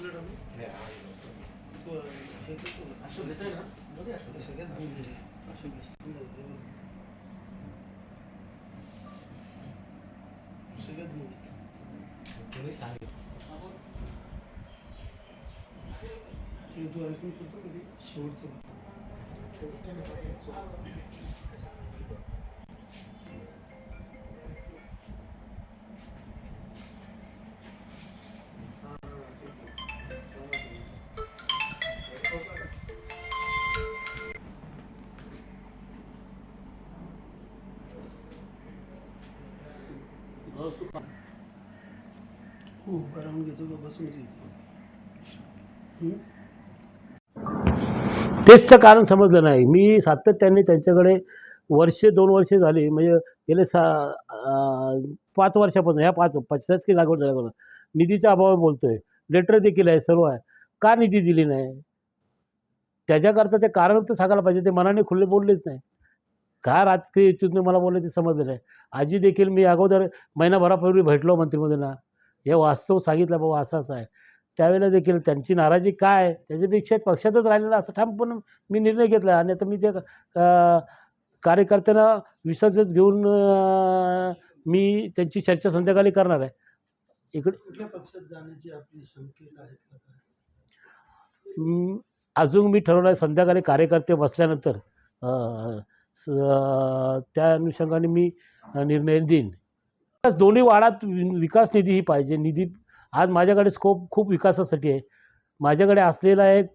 Plate आम्ही तो हे करतो का? आता सगळ्यात दूर गेले हे बघ. सगळ्यात दूर गेले. हे तू ऐकून करतो कधी हो राहून घेतो का? बसून घेतो. तेच तर कारण समजलं नाही. मी सातत्याने त्यांच्याकडे वर्षे दोन वर्षे झाली. म्हणजे गेले सा पाच वर्षापासून ह्या पाच पचास की लागवड झाल्यापासून निधीच्या अभावावर बोलतोय. लेटर देखील आहे सर्व आहे. का निधी दिली नाही? त्याच्याकरता ते कारण तर सांगायला पाहिजे. ते मनाने खुले बोललेच नाही. का राजकीय इच्छुकने मला बोलले ते समजलं नाही. आजी देखील मी अगोदर महिनाभरापूर्वी भेटलो मंत्रिमंत्र्यांना हे वास्तव सांगितलं बाबा असं असं आहे. त्यावेळेला देखील त्यांची नाराजी काय त्याच्यापेक्षा पक्षातच राहिलेला असं ठामपणे मी निर्णय घेतला. आणि आता मी ते कार्यकर्त्यांना विश्वासच घेऊन मी त्यांची चर्चा संध्याकाळी करणार आहे. इकडे कुठल्या पक्षात जाण्याची आपली संकेत आहेत का काय? हम्म, अजून मी ठरवलं आहे संध्याकाळी कार्यकर्ते बसल्यानंतर स- त्या अनुषंगाने मी निर्णय देईन. विकास दोन्ही वाडात वि- विकास निधी ही पाहिजे. निधी आज माझ्याकडे स्कोप खूप विकासासाठी आहे. माझ्याकडे असलेला एक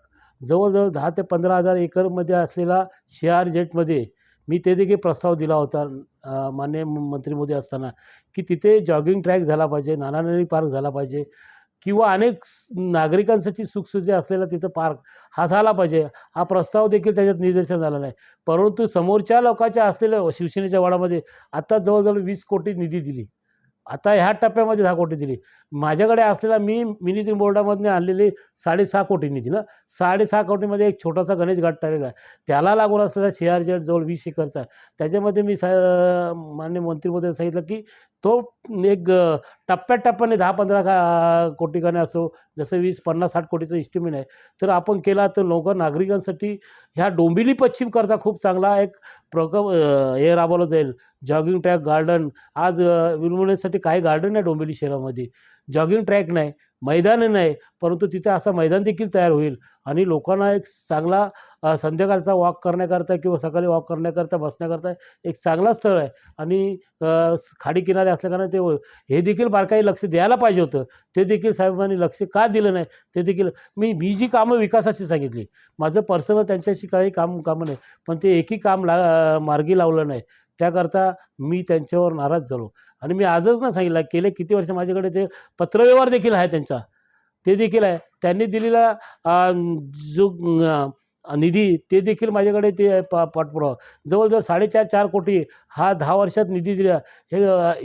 जवळजवळ दहा ते पंधरा हजार एकरमध्ये असलेला शेआर जेटमध्ये मी ते देखील प्रस्ताव दिला होता अं, माननीय म- मंत्री मोदी असताना की तिथे जॉगिंग ट्रॅक झाला पाहिजे नानानरी पार्क झाला पाहिजे. किंवा अनेक नागरिकांसाठी सुखसुविधा असलेला तिथं पार्क हा झाला पाहिजे. हा प्रस्ताव देखील त्याच्यात निदर्शन झाला नाही. परंतु समोरच्या लोकांच्या असलेल्या शिवसेनेच्या वाडामध्ये आता जवळजवळ वीस कोटी निधी दिली. आता ह्या टप्प्यामध्ये दहा कोटी दिली. माझ्याकडे असलेला मी मिनी बोर्डामधून आणलेली साडेसहा कोटी निधी ना. साडेसहा कोटीमध्ये एक छोटासा गणेश घाट टाकलेला आहे. त्याला लागून असलेला शेअर जेट जवळ वीस एकरचा त्याच्यामध्ये मी सा मान्य मंत्रीमध्ये सांगितलं की तो एक टप्प्याटप्प्याने दहा पंधरा का कोटी असो जसं वीस पन्नास साठ कोटीचं इस्टिमेट आहे तर आपण केला तर लोक नागरिकांसाठी ह्या डोंबिवली पश्चिमकरता खूप चांगला एक प्रकल्प हे राबवलं जाईल. Jogging track garden. आज विलमुनेसाठी काही गार्डन आहे डोंबिवली शहरामध्ये. जॉगिंग ट्रॅक नाही मैदान नाही परंतु तिथे असं मैदान देखील तयार होईल. आणि लोकांना एक चांगला संध्याकाळचा वॉक करण्याकरता किंवा सकाळी वॉक करण्याकरता बसण्याकरता एक चांगला स्थळ आहे. आणि खाडी किनारे असल्याकारणे ते हे देखील बारकाई लक्ष द्यायला पाहिजे होतं. ते देखील साहेबांनी लक्ष का दिलं नाही? ते देखील मी मी जी कामं विकासाची सांगितली माझं पर्सनल त्यांच्याशी काही काम कामं नाही. पण ते एकही काम ला मार्गी लावलं नाही. त्याकरता मी त्यांच्यावर नाराज झालो. आणि मी आजच ना सांगितलं गेले किती वर्ष माझ्याकडे ते पत्रव्यवहार देखील आहे त्यांचा ते देखील आहे. त्यांनी दिलेला जो निधी ते देखील माझ्याकडे ते प पा पाठपुरावा जवळजवळ साडेचार चार कोटी हा दहा वर्षात निधी दिला हे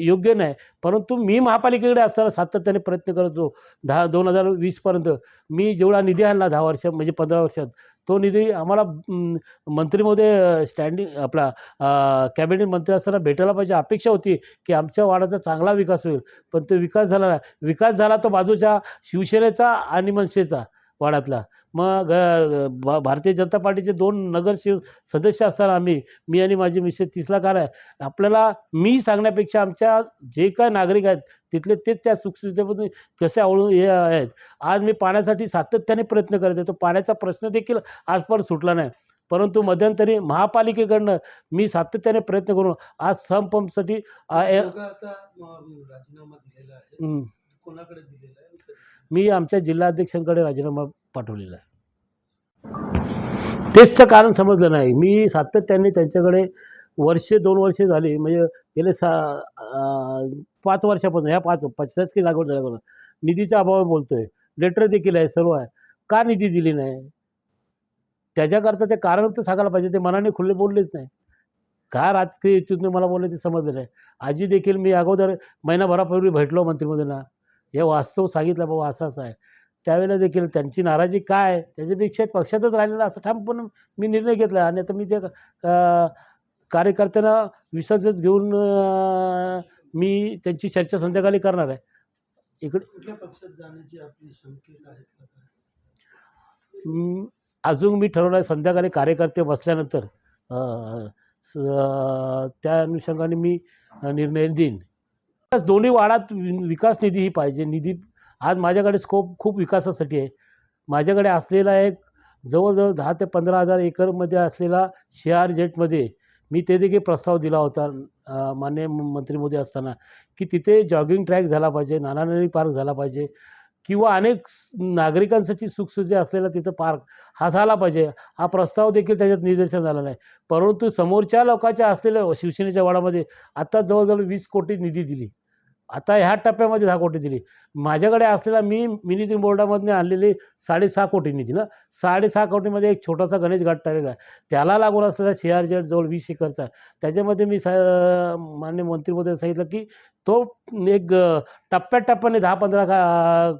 योग्य नाही. परंतु मी महापालिकेकडे असताना सातत्याने प्रयत्न करतो दहा दोन हजार वीसपर्यंत मी जेवढा निधी आणला दहा वर्ष म्हणजे पंधरा वर्षात तो निधी आम्हाला मंत्रीमध्ये स्टँडिंग आपला कॅबिनेट मंत्री असताना भेटायला पाहिजे अपेक्षा होती की आमच्या वाडाचा चांगला विकास होईल. पण तो विकास झाला नाही. विकास झाला तो बाजूच्या शिवसेनेचा आणि मनसेचा. वाड्यातला. मग भा- भारतीय जनता पार्टीचे दोन नगरसेव सदस्य असताना आम्ही मी आणि माझी मिसेस तिसला कार आहे. आपल्याला मी सांगण्यापेक्षा आमच्या जे काय नागरिक आहेत तिथले तेच त्या सुखसुविधेपासून कसे आवळून हे आहेत. आज मी पाण्यासाठी सातत्याने प्रयत्न करत आहे तो पाण्याचा प्रश्न देखील आजपर्यंत सुटला नाही. परंतु मध्यंतरी महापालिकेकडनं मी सातत्याने प्रयत्न करून आज समपंपसाठी कोणाकडे दिलेला आहे? मी आमच्या जिल्हाध्यक्षांकडे राजीनामा पाठवलेला आहे. तेच तर कारण समजलं नाही. मी सातत्याने त्यांच्याकडे वर्षे दोन वर्षे झाली. म्हणजे गेले सा पाच वर्षापासून ह्या पाच पचास की लागवड झाल्यापासून निधीच्या अभावावर बोलतोय. लेटर देखील आहे सर्व आहे. का निधी दिली नाही? त्याच्याकरता ते कारण तर सांगायला पाहिजे. ते मनाने खुले बोललेच नाही. का राजकीय इच्छुकने मला बोलले ते समजलं नाही. आजी देखील मी अगोदर महिनाभरापूर्वी भेटलो मंत्रिमंत्र्यांना हे वास्तव सांगितलं बाबा असं असं आहे. त्यावेळेला देखील त्यांची नाराजी काय आहे, त्याच्यापेक्षा पक्षातच राहिलेला असं ठामपणे मी निर्णय घेतला आणि आता मी ते कार्यकर्त्यांना विश्वासच घेऊन मी त्यांची चर्चा संध्याकाळी करणार आहे. इकडे कुठल्या पक्षात जाण्याची आपली संकेत आहेत का काय? अजून मी ठरवलं संध्याकाळी कार्यकर्ते बसल्यानंतर त्या अनुषंगाने मी निर्णय देईन. दोन्ही वाडात वि- विकास निधी ही पाहिजे. निधी आज माझ्याकडे स्कोप खूप विकासासाठी आहे. माझ्याकडे असलेला एक जवळजवळ दहा ते पंधरा हजार एकरमध्ये असलेला शेआर जेटमध्ये मी ते देखील प्रस्ताव दिला होता मान्य माननीय मंत्री मोदी असताना की तिथे जॉगिंग ट्रॅक झाला पाहिजे नानानळी पार्क झाला पाहिजे किंवा अनेक नागरिकांसाठी सुखसुविधा असलेला तिथं पार्क हा झाला पाहिजे. हा प्रस्ताव देखील त्याच्यात निदर्शन झाला नाही. परंतु समोरच्या लोकांच्या असलेल्या शिवसेनेच्या वाडामध्ये आता जवळजवळ वीस कोटी निधी दिली. आता ह्या टप्प्यामध्ये दहा कोटी दिली. माझ्याकडे असलेला मी मिनी बोर्डामधून आणलेली साडेसहा कोटी निधी ना. साडेसहा कोटीमध्ये एक छोटासा गणेश घाट टाकलेला आहे. त्याला लागून असलेला शेअर जेट जवळ वीस एकरचा त्याच्यामध्ये मी सा मान्य मंत्रीमध्ये सांगितलं की तो एक टप्प्याटप्प्याने दहा पंधरा का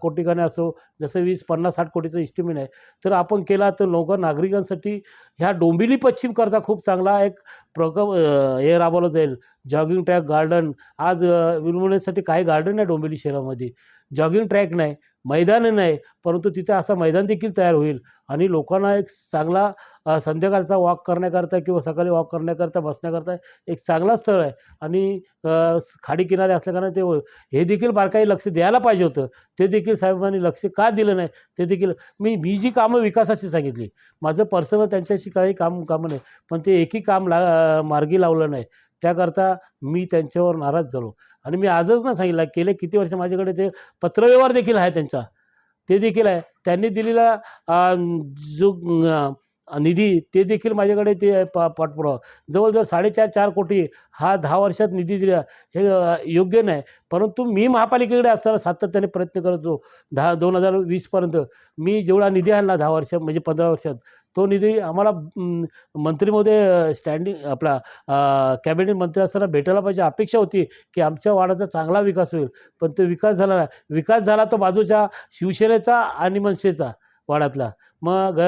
कोटी गाणे असो जसं वीस पन्नास साठ कोटीचं इस्टिमेट आहे तर आपण केला तर लोक नागरिकांसाठी ह्या डोंबिवली पश्चिमकरता खूप चांगला एक प्रकल्प हे राबवलं जाईल. Jogging track garden. आज विलमुनेसाठी काही गार्डन आहे डोंबिवली शहरामध्ये. जॉगिंग ट्रॅक नाही. मैदान नाही परंतु तिथे असं मैदान देखील तयार होईल. आणि लोकांना एक चांगला संध्याकाळचा वॉक करण्याकरता किंवा सकाळी वॉक करण्याकरता बसण्याकरता एक चांगला स्थळ आहे. आणि खाडी किनारे असल्याकारणे ते हे देखील बारकाई लक्ष द्यायला पाहिजे होतं. ते देखील साहेबांनी लक्ष का दिलं नाही? ते देखील मी मी जी कामं विकासाची सांगितली माझं पर्सनल त्यांच्याशी काही काम कामं नाही. पण ते एकही काम ला मार्गी लावलं नाही. त्याकरता मी त्यांच्यावर नाराज झालो. आणि मी आजच ना सांगितलं गेले किती वर्ष माझ्याकडे ते पत्रव्यवहार देखील आहे त्यांचा. ते देखील आहे. त्यांनी दिलेला जो निधी ते देखील माझ्याकडे ते पा पाठपुरावा जवळजवळ साडेचार चार कोटी हा दहा वर्षात निधी दिला. हे योग्य नाही. परंतु मी महापालिकेकडे असताना सातत्याने प्रयत्न करतो. दहा दोन हजार वीसपर्यंत मी जेवढा निधी आणला दहा वर्षात म्हणजे पंधरा वर्षात तो निधी आम्हाला मंत्रीमध्ये स्टँडिंग आपला कॅबिनेट मंत्री असताना भेटायला पाहिजे अपेक्षा होती की आमच्या वाडाचा चांगला विकास होईल. पण तो विकास झाला नाही. विकास झाला तो बाजूच्या शिवसेनेचा आणि मनसेचा. वाड्यातला. मग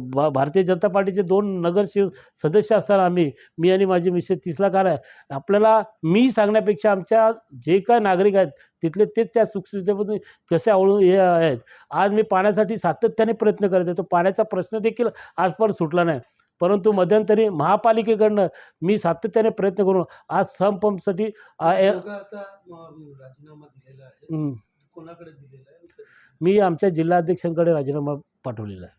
भा- भारतीय जनता पार्टीचे दोन नगरसेव सदस्य असताना आम्ही मी आणि माझी मिसेस तिसला कार आहे. आपल्याला मी सांगण्यापेक्षा आमच्या जे काय नागरिक आहेत तिथले तेच त्या सुखसुविधेमध्ये कसे आवळून हे आहेत. आज मी पाण्यासाठी सातत्याने प्रयत्न करत आहे. तो पाण्याचा प्रश्न देखील आजपर्यंत सुटला नाही. परंतु मध्यंतरी महापालिकेकडनं मी सातत्याने प्रयत्न करून आज समपंपसाठी. कोणाकडे दिलेला आहे? मी आमच्या जिल्हाध्यक्षांकडे राजीनामा पाठवलेला आहे.